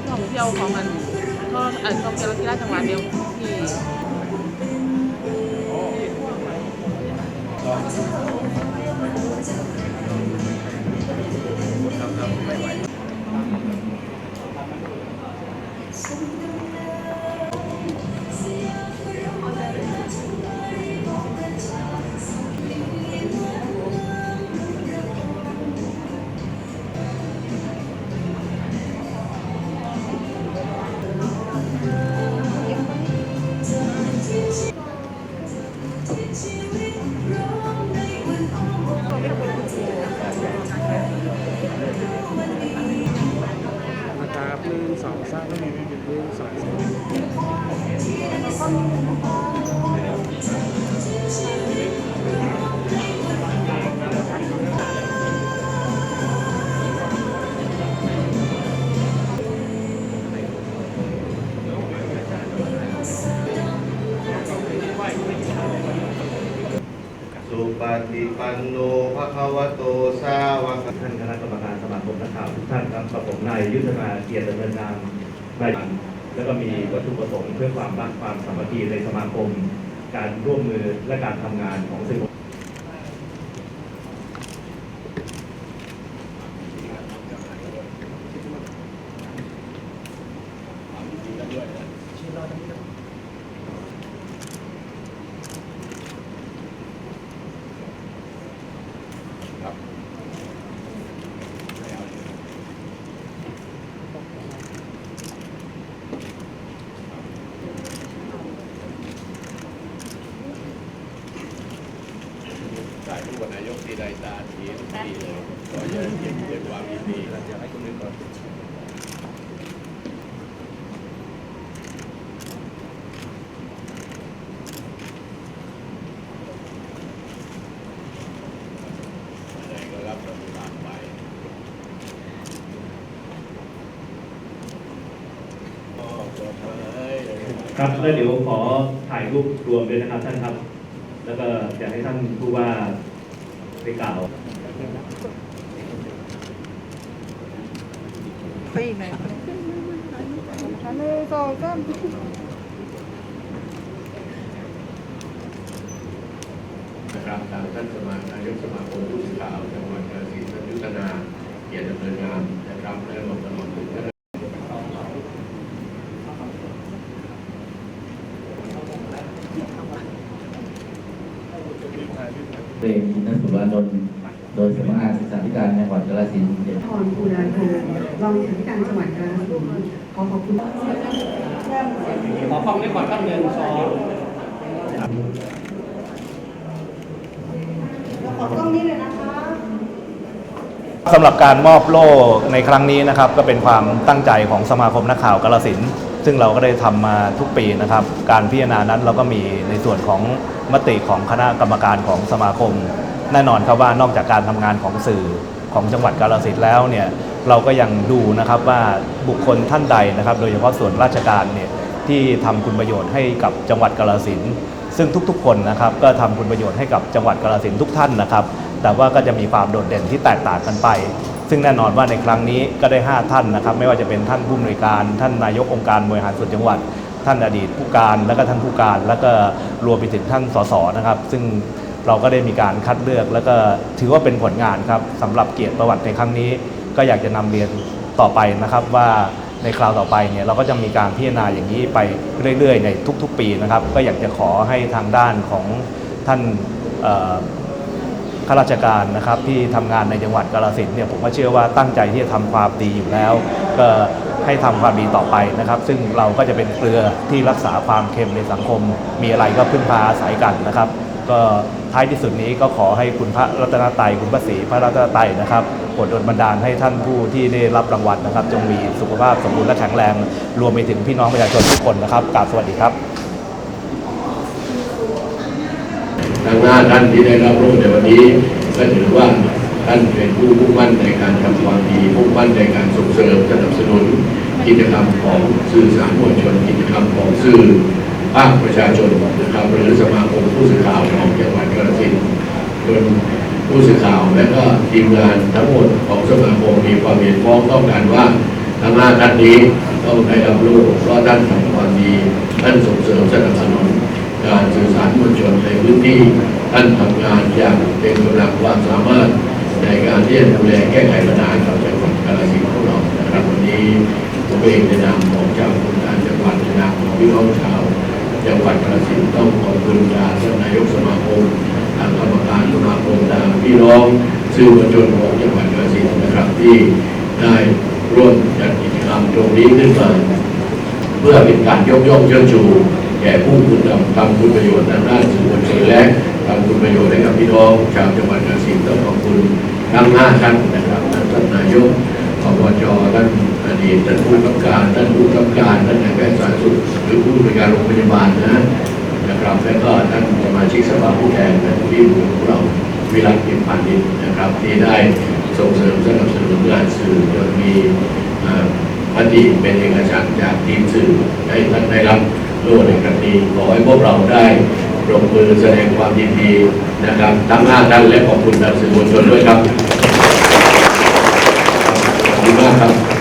ปท่องเที่ยวของมันก็เออท่องเที่ยวและจังหวัดเดียวที่ นะครับหนึ่งสองสามหนึ่งหนึ่งสองสาม ปฏิปันโนภะคะวะโตสาวกท่านคณะกรรมการสมาคมนักข่าวทุกท่านครับกับผมนายยุทธนาเกียรติดำเนินงานนายแล้วก็มีวัตถุประสงค์เพื่อความรักความสามัคคีในสมาคม การร่วมมือและการทำงานของสื่อ มวลถ่ายรูปกับนายกทีใดตาทีทุกทีเลยก็จะเห็นด้วยความยินดีเราจะให้คนอื่นก่อน อะไรก็รับรับตามไปก็ปลอดภัย ครับแล้วเดี๋ยวขอถ่ายรูปรวมด้วยนะครับท่านครับ แล้วก็อยากให้ท่านผู้ว่าไปกล่าวไปอีกไหนนะครับทางท่านสมานายกสมาคมผู้สื่อข่าวจังหวัดกาฬสินธุ์ท่านยุทธนาเกียรติดำเนินงานนะครับและรวมตลอดถึงคณะ เรงนักสุรานนท์โดยสำนักงานศึกษาธิการจังหวัดกาฬสินธุ์เขตพรภูราโทรองผู้การจังหวัดกาฬสินธุ์ขอขอบคุณขอฟังได้ก่อนท่านหนึ่งสองขอกล้องนี้เลยนะคะสำหรับการมอบโล่ในครั้งนี้นะครับ ก็เป็นความตั้งใจของสมาคมนักข่าวกาลสินซึ่งเราก็ได้ทำมาทุกปีนะครับ การพิจารณานั้นเราก็มีในส่วนของ มติของคณะกรรมการของสมาคม แน่นอนครับว่านอกจากการทำงานของสื่อของจังหวัดกาลสินธุ์แล้วเนี่ยเราก็ยังดูนะครับว่าบุคคลท่านใดนะครับ โดยเฉพาะส่วนราชการเนี่ยที่ทำคุณประโยชน์ให้กับจังหวัดกาลสินธุ์ซึ่งทุกๆ คนนะครับก็ทำคุณประโยชน์ให้กับจังหวัดกาลสินธุ์ทุกท่านนะครับ แต่ว่าก็จะมีความโดดเด่นที่แตกต่างกันไป ซึ่งแน่นอนว่าในครั้งนี้ก็ได้ 5 ท่านนะครับ ไม่ว่าจะเป็นท่านผู้อำนวยการ ท่านนายกองค์การบริหารส่วนจังหวัด ท่านอดีตผู้การแล้วก็ท่านผู้การ แล้วก็รวมไปถึงท่านสสนะครับ ซึ่งเราก็ได้มีการคัดเลือก แล้วก็ถือว่าเป็นผลงานครับสำหรับเกียรติประวัติในครั้งนี้ ก็อยากจะนำเรียนต่อไปนะครับว่าในคราวต่อไปเนี่ยเราก็จะมีการพิจารณาอย่างนี้ไปเรื่อยๆ ในทุก ๆ ปีนะครับ ก็อยากจะขอให้ทางด้านของท่านข้าราชการนะครับที่ทำงานในจังหวัดกาฬสินธุ์เนี่ยผมก็เชื่อว่าตั้งใจที่จะทำความดีอยู่แล้ว ก็ ให้ทำความดีต่อไปนะครับ ซึ่งเราก็จะเป็นเกลือที่รักษาความเค็มในสังคม มีอะไรก็พึ่งพาอาศัยกันนะครับ ก็ท้ายที่สุดนี้ก็ขอให้คุณพระรัตนตรัยคุณพระศรีพระรัตนตรัยนะครับโปรดดลบันดาลให้ท่านผู้ที่ได้รับรางวัลนะครับ จงมีสุขภาพสมบูรณ์และแข็งแรง รวมไปถึงพี่น้องประชาชนทุกคนนะครับกราบสวัสดีครับทางหน้าท่านที่ได้รับรู้ในวันนี้ก็ถือว่า ท่านเป็นผู้มุ่งมั่นในการทำความดีมุ่งมั่นในการส่งเสริมสนับสนุนกิจกรรมของสื่อสารมวลชนกิจกรรมของสื่อภาคประชาชนนะครับหรือสมาคมผู้สื่อข่าวของจังหวัดกาฬสินธุ์จนผู้สื่อข่าวและก็ทีมงานทั้งหมดของสมาคมมีความเห็นพ้องต้องกันว่าทั้งห้าท่านนี้ต้องได้รับรู้เพราะท่านทำความดีท่านส่งเสริมสนับสนุนการสื่อสารมวลชนในพื้นที่ท่านทำงานอย่างเต็มกำลังความสามารถ ในการที่จะดูแลแก้ไขปัญหากับจังหวัดกาฬสินธุ์ของเรานะครับวันนี้ผมเองในนามของเจ้าคุณการจังหวัดในนามของพี่น้องชาวจังหวัดกาฬสินธุ์ต้องขอบคุณทางนนายกสมาคมทางกรรมการสมาคมทางพี่น้องสื่อมวลชนของจังหวัดกาฬสินธุ์นะครับที่ได้ร่วมจัดกิจกรรมตรงนี้ขึ้นมาเพื่อเป็นการยกย่องเชิดชูแก่ผู้คุณทำคุณประโยชน์ทางด้านสื่อมวลชนและทำคุณประโยชน์ให้กับพี่น้องชาวจังหวัดกาฬสินธุ์ต้องขอบคุณ ทั้งห้าท่านนะครับท่านนายกอบจท่านอดีตท่านผู้กำกับการท่านผู้กำกับการท่านนายแพทย์สาธารณสุขหรือผู้บริการโรงพยาบาลนะนะครับและก็ท่านสมาชิกสภาผู้แทนท่านที่ของเราวิรัตเก็บพันธ์นินนะครับ ที่ได้ส่งเสริมสนับสนุนงานสื่อจนมีอ่ามติเป็นเอกฉันท์จากทีมสื่อให้ท่านได้รับโล่ในครั้งนี้ขอให้พวกเราได้ ปรบมือแสดงความยินดีนะครับทั้งห้าท่านและขอบคุณแบบสื่อมวลชนด้วยครับขอบคุณมากครับ